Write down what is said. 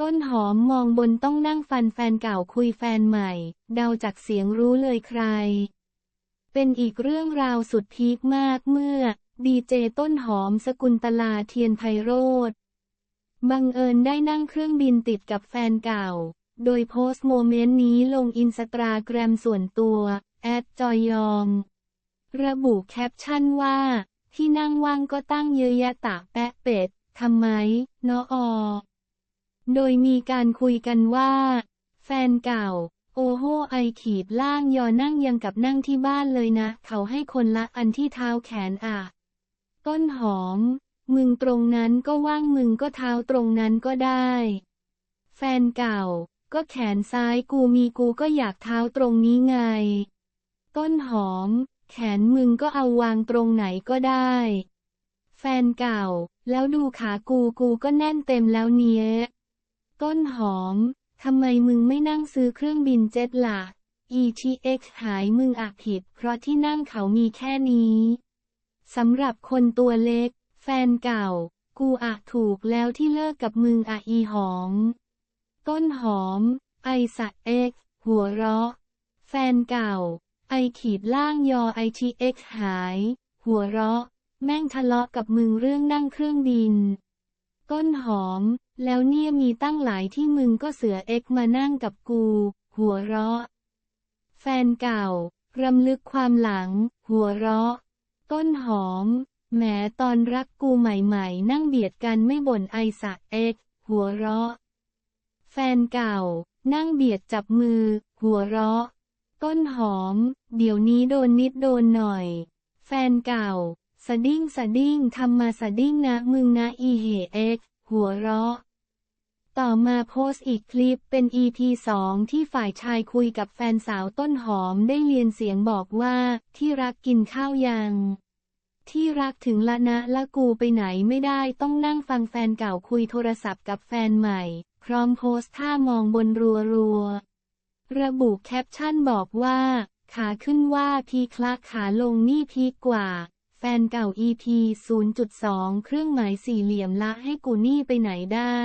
ต้นหอมมองบนต้องนั่งฟันแฟนเก่าคุยแฟนใหม่ เดาจากเสียงรู้เลยใคร เป็นอีกเรื่องราวสุดพีคมากเมื่อ ดีเจต้นหอมสกุลตลาเทียนไพโรธบังเอิญได้นั่งเครื่องบินติดกับแฟนเก่า โดยโพสต์โมเมนต์นี้ลงอินสตาแกรมส่วนตัวแอดจอยยอง ระบุแคปชั่นว่า ที่นั่งว่างก็ตั้งเยอะแยะตะแปะเป็ดทำไมเนออ โดยมีการคุยกันว่า แฟนเก่า โอโหไอขีดล่างยอนั่งยังกับนั่งที่บ้านเลยนะ เขาให้คนละอันที่เท้าแขนอะ ต้นหอม มึงตรงนั้นก็ว่างมึงก็เท้าตรงนั้นก็ได้ แฟนเก่า ก็แขนซ้ายกูมีกูก็อยากเท้าตรงนี้ไง ต้นหอม แขนมึงก็เอาวางตรงไหนก็ได้ แฟนเก่า แล้วดูขากูกูก็แน่นเต็มแล้วเนี้ย ต้นหอม ทำไมมึงไม่นั่งซื้อเครื่องบินเจ็ตล่ะ ETX หายมึงอาจผิด เพราะที่นั่งเขามีแค่นี้สำหรับคนตัวเล็ก แฟนเก่า กูอะถูกแล้วที่เลิกกับมึงอะอีหอมต้นหอม ไอสัตเอ็ก หัวเราะ แฟนเก่า ไอขีดล่างยอ ITX หาย หัวเราะ แม่งทะเลาะกับมึงเรื่องนั่งเครื่องบิน ต้นหอม แล้วเนี่ยมีตั้งหลายที่มึงก็เสือเอ็กมานั่งกับกู หัวเราะ แฟนเก่ารำลึกความหลัง หัวเราะ ต้นหอม แหมตอนรักกูใหม่ๆ นั่งเบียดกันไม่บ่นไอสะเอ็ก หัวเราะ แฟนเก่า นั่งเบียดจับมือ หัวเราะ ต้นหอม เดี๋ยวนี้โดนนิดโดนหน่อย แฟนเก่าสะดิ้งสะดิ้งทำมาสะดิ้งนะมึงนะอีเหเอ็ก หัวเราะ ต่อมาโพสต์อีกคลิปเป็น EP 2 ที่ฝ่ายชายคุยกับแฟนสาวต้นหอมได้เรียนเสียงบอกว่าที่รักกินข้าวยัง ที่รักถึงละนะละกูไปไหนไม่ได้ต้องนั่งฟังแฟนเก่าคุยโทรศัพท์กับแฟนใหม่ พร้อมโพสต์ท่ามองบนรัวรัวระบุแคปชั่นบอกว่า ขาขึ้นว่าพีคลักขาลงนี่พีกกว่า ฟนเก่า EP 0.2 เครื่องหมายสี่เหลี่ยมละให้กูนี่ไปไหนได้